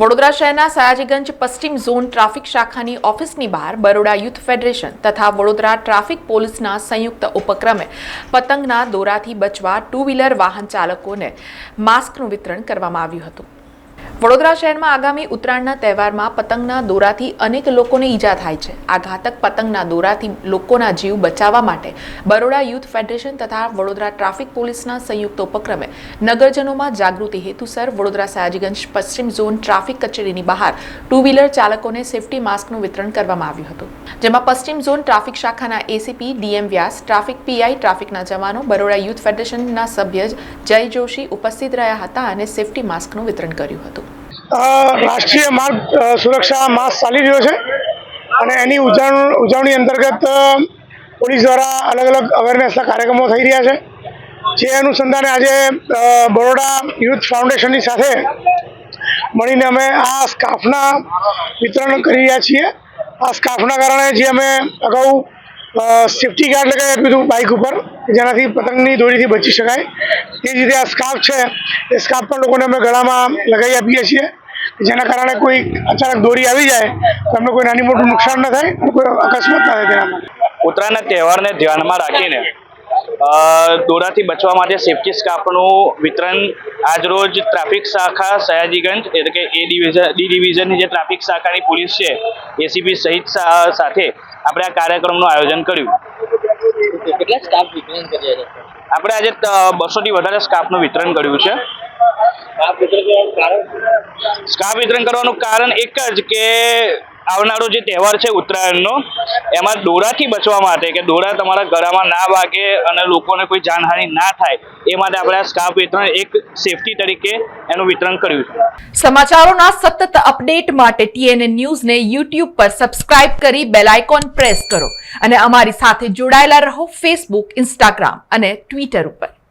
વડોદરા શહેરના સયાજીગંજ પશ્ચિમ zone traffic શાખાની ઓફિસની બહાર બરોડા યુથ ફેડરેશન તથા વડોદરા ટ્રાફિક પોલીસના સંયુક્ત ઉપક્રમે પતંગના દોરાથી બચવા ટુ વ્હીલર વાહન ચાલકોને માસ્કનું વિતરણ કરવામાં આવ્યું હતું. વડોદરા શહેરમાં આગામી ઉત્તરાયણના તહેવારમાં પતંગના દોરાથી અનેક લોકોને ઈજા થાય છે. આ ઘાતક પતંગના દોરાથી લોકોના જીવ બચાવવા માટે બરોડા યુથ ફેડરેશન તથા વડોદરા ટ્રાફિક પોલીસના સંયુક્ત ઉપક્રમે નગરજનોમાં જાગૃતિ હેતુસર વડોદરા સયાજીગંજ પશ્ચિમ ઝોન ટ્રાફિક કચેરીની બહાર ટુ વ્હીલર ચાલકોને સેફટી માસ્કનું વિતરણ કરવામાં આવ્યું હતું. જેમાં પશ્ચિમ ઝોન ટ્રાફિક શાખાના ACP DM Vyas, traffic PI ટ્રાફિકના જવાનો, બરોડા યુથ ફેડરેશનના સભ્ય જય જોશી ઉપસ્થિત રહ્યા હતા અને સેફટી માસ્કનું વિતરણ કર્યું હતું. રાષ્ટ્રીય માર્ગ સુરક્ષા માસ ચાલી રહ્યો છે અને એની ઉજવણી ઉજવણી અંતર્ગત પોલીસ દ્વારા અલગ અલગ અવેરનેસના કાર્યક્રમો થઈ રહ્યા છે. જે અનુસંધાને આજે બરોડા યુથ ફાઉન્ડેશનની સાથે મળીને અમે આ સ્કાફના વિતરણ કરી રહ્યા છીએ. આ સ્કાફના કારણે જે અમે અગાઉ સેફ્ટી ગાર્ડ લગાવી આપ્યું હતું બાઇક ઉપર. જેનાથી પતંગની દોરીથી બચી શકાય. તે જ રીતે આ સ્કાર્ફ છે. એ સ્કાર્ફ પણ લોકોને અમે ગળામાં લગાવી આપીએ છીએ. જેના કારણે કોઈ અચાનક દોરી આવી જાય, તો અમને કોઈ નાની મોટું નુકસાન ન થાય કોઈ અકસ્માત ના થાય તેના ઉત્તરાયણના તહેવારને ધ્યાનમાં રાખીને દોરાથી બચવા માટે સેફટી સ્કાર્ફનું વિતરણ આજરોજ ટ્રાફિક શાખા સયાજીગંજ, એટલે કે એ ડિવિઝન, ડી ડિવિઝનની જે ટ્રાફિક શાખાની પોલીસ છે એસીપી સહિત સાથે આપણે આ કાર્યક્રમનું આયોજન કર્યું. કેટલા સ્ટાફ વિતરણ કર્યા છે? આપણે આજે બસોથી વધારે સ્કાર્ફનું વિતરણ કર્યું છે. સ્કાર્ફ વિતરણ કરવાનું કારણ એક જ કે આવનારો જે તહેવાર છે ઉત્તરાયણનો, એમાં દોરાથી બચવા માટે કે દોરા તમારા ગળામાં ના વાગે અને લોકોને કોઈ જાનહાનિ ના થાય, એ માટે આપણે આ સ્કાર્ફ વિતરણ એક સેફટી તરીકે એનું વિતરણ કર્યું છે. સમાચારોના સતત અપડેટ માટે ટીએનએ ન્યૂઝને યુટ્યુબ પર સબસ્ક્રાઇબ કરી બેલ આઇકોન પ્રેસ કરો અને અમારી સાથે જોડાયેલા રહો ફેસબુક, ઇન્સ્ટાગ્રામ અને ટ્વિટર ઉપર.